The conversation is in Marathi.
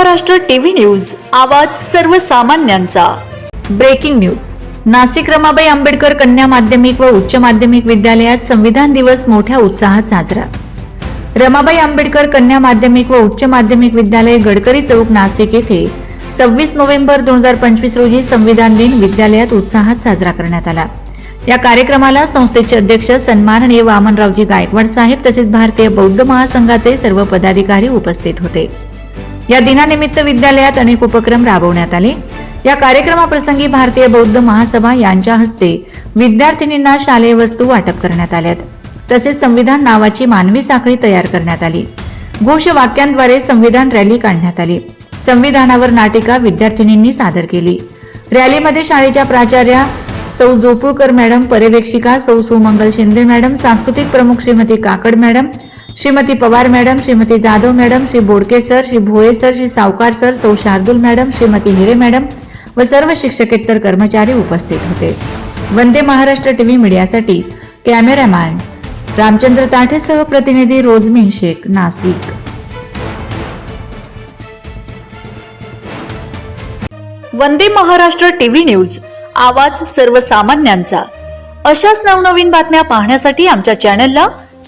महाराष्ट्र टीव्ही न्यूज आवाज सर्वसामान्यांचा. Breaking news. नाशिक रमाबाई आंबेडकर कन्या माध्यमिक व उच्च माध्यमिक विद्यालयात संविधान दिवस मोठ्या उत्साहात साजरा. रमाबाई आंबेडकर कन्या माध्यमिक व उच्च माध्यमिक विद्यालय गडकरी चौक नाशिक येथे सव्वीस नोव्हेंबर दोन हजार पंचवीस रोजी संविधान दिन विद्यालयात उत्साहात साजरा करण्यात आला. या कार्यक्रमाला संस्थेचे अध्यक्ष सन्माननीय वामनरावजी गायकवाड साहेब तसेच भारतीय बौद्ध महासंघाचे सर्व पदाधिकारी उपस्थित होते. या दिनानिमित्त विद्यालयात अनेक उपक्रम राबवण्यात आले. या कार्यक्रमाप्रसंगी भारतीय बौद्ध महासभा यांच्या हस्ते विद्यार्थिनींना शालेय वस्तू वाटप करण्यात आल्यात. तसेच संविधान नावाची मानवी साखळी तयार करण्यात आली. घोषवाक्यांद्वारे संविधान रॅली काढण्यात आली. संविधानावर नाटिका विद्यार्थिनींनी सादर केली. रॅलीमध्ये शाळेच्या प्राचार्या सौ जोपूळकर मॅडम पर्यवेक्षिका सौ सुमंगल शिंदे मॅडम सांस्कृतिक प्रमुख Shrimati Kakad madam Shrimati Pawar madam Shrimati Jadhav madam Shri Bodke sir Shri Bhoye sir Shri Savkar sir Sau Shardul madam Shrimati Hire madam व सर्व शिक्षकेतर कर्मचारी उपस्थित होते. वंदे महाराष्ट्र टीव्ही मीडियासाठी कॅमेरामॅन रामचंद्र ताठेसह प्रतिनिधी रोजमीन शेख नाशिक वंदे महाराष्ट्र टीव्ही न्यूज आवाज सर्वसामान्यांचा. अशाच नवनवीन बातम्या पाहण्यासाठी आमच्या चॅनलला